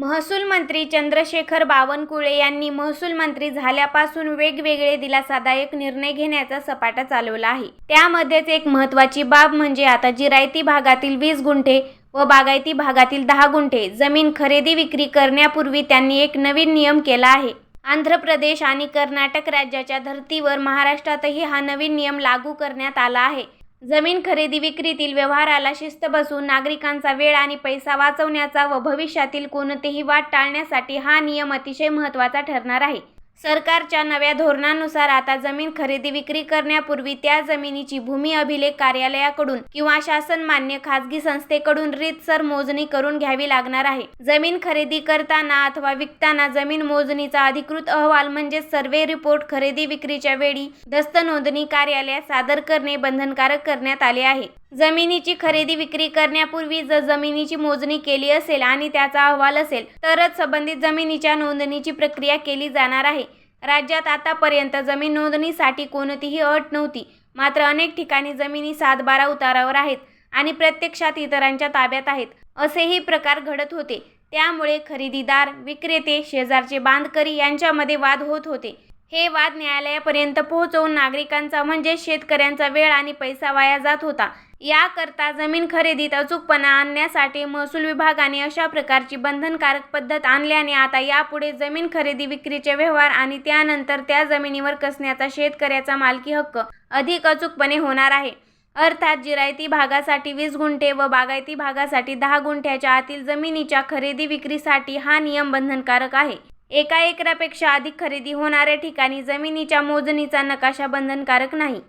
महसूल मंत्री चंद्रशेखर बावनकुळे यांनी महसूल मंत्री झाल्यापासून वेगवेगळे दिलासादायक निर्णय घेण्याचा सपाटा चालवला आहे. त्यामध्येच एक महत्त्वाची बाब म्हणजे आता जिरायती भागातील वीस गुंठे व बागायती भागातील दहा गुंठे जमीन खरेदी विक्री करण्यापूर्वी त्यांनी एक नवीन नियम केला आहे. आंध्र प्रदेश आणि कर्नाटक राज्याच्या धर्तीवर महाराष्ट्रातही हा नवीन नियम लागू करण्यात आला आहे. जमीन खरेदी विक्रीतील व्यवहाराला शिस्त बसून नागरिकांचा वेळ आणि पैसा वाचवण्याचा व भविष्यातील कोणतेही वाद टाळण्यासाठी हा नियम अतिशय महत्त्वाचा ठरणार आहे. सरकारच्या नव्या धोरणानुसार आता जमीन खरेदी विक्री करण्यापूर्वी त्या जमिनीची भूमी अभिलेख कार्यालयाकडून किंवा शासन मान्य खाजगी संस्थेकडून रीतसर मोजणी करून घ्यावी लागणार आहे. जमीन खरेदी करताना अथवा विकताना जमीन मोजणीचा अधिकृत अहवाल म्हणजे सर्वे रिपोर्ट खरेदी विक्रीच्या वेळी दस्त नोंदणी कार्यालयात सादर करणे बंधनकारक करण्यात आले आहे. जमिनीची खरेदी विक्री करण्यापूर्वी जर जमिनीची मोजणी केली असेल आणि त्याचा अहवाल असेल तरच संबंधित जमिनीच्या नोंदणीची प्रक्रिया केली जाणार आहे. राज्यात आतापर्यंत जमीन नोंदणीसाठी कोणतीही अट नव्हती. मात्र अनेक ठिकाणी जमिनी सातबारा उतारावर आहेत आणि प्रत्यक्षात इतरांच्या ताब्यात आहेत. असेही प्रकार घडत होते. त्यामुळे खरेदीदार विक्रेते शेजारचे बांधकरी यांच्यामध्ये वाद होत होते. हे वाद न्यायालयापर्यंत पोहोचवून नागरिकांचा म्हणजे शेतकऱ्यांचा वेळ आणि पैसा वाया जात होता. याकरता जमीन खरेदीत अचूकपणा आणण्यासाठी महसूल विभागाने अशा प्रकारची बंधनकारक पद्धत आणल्याने आता यापुढे जमीन खरेदी विक्रीचे व्यवहार आणि त्यानंतर त्या जमिनीवर कसण्याचा शेतकऱ्याचा मालकी हक्क अधिक अचूकपणे होणार आहे. अर्थात जिरायती भागासाठी वीस गुंठे व बागायती भागासाठी दहा गुंठ्याच्या आतील जमिनीच्या खरेदी विक्रीसाठी हा नियम बंधनकारक आहे. एका एकरापेक्षा अधिक खरेदी होणाऱ्या ठिकाणी जमिनीच्या मोजणीचा नकाशा बंधनकारक नाही.